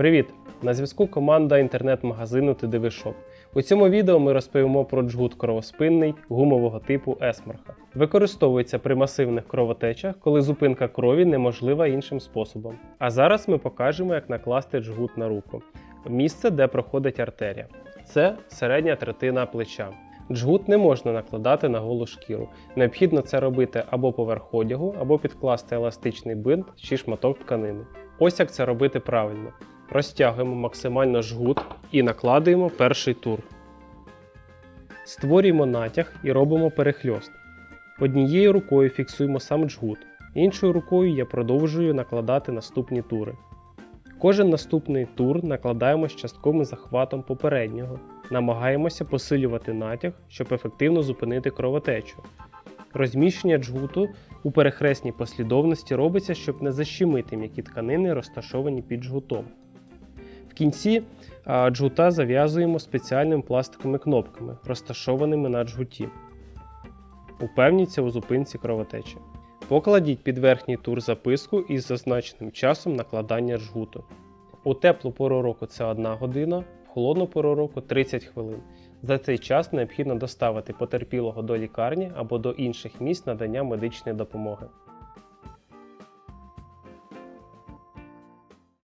Привіт! На зв'язку команда інтернет-магазину TDV Shop. У цьому відео ми розповімо про джгут кровоспинний гумового типу Есмарха. Використовується при масивних кровотечах, коли зупинка крові неможлива іншим способом. А зараз ми покажемо, як накласти джгут на руку. Місце, де проходить артерія. Це середня третина плеча. Джгут не можна накладати на голу шкіру. Необхідно це робити або поверх одягу, або підкласти еластичний бинт чи шматок тканини. Ось як це робити правильно. Розтягуємо максимально жгут і накладуємо перший тур. Створюємо натяг і робимо перехльост. Однією рукою фіксуємо сам джгут, іншою рукою я продовжую накладати наступні тури. Кожен наступний тур накладаємо з частковим захватом попереднього. Намагаємося посилювати натяг, щоб ефективно зупинити кровотечу. Розміщення джгуту у перехресній послідовності робиться, щоб не защемити м'які тканини, розташовані під джгутом. Кінці джгута зав'язуємо спеціальними пластиковими кнопками, розташованими на джгуті. Упевніться у зупинці кровотечі. Покладіть під верхній тур записку із зазначеним часом накладання джгуту. У теплу пору року це 1 година, в холодну пору року 30 хвилин. За цей час необхідно доставити потерпілого до лікарні або до інших місць надання медичної допомоги.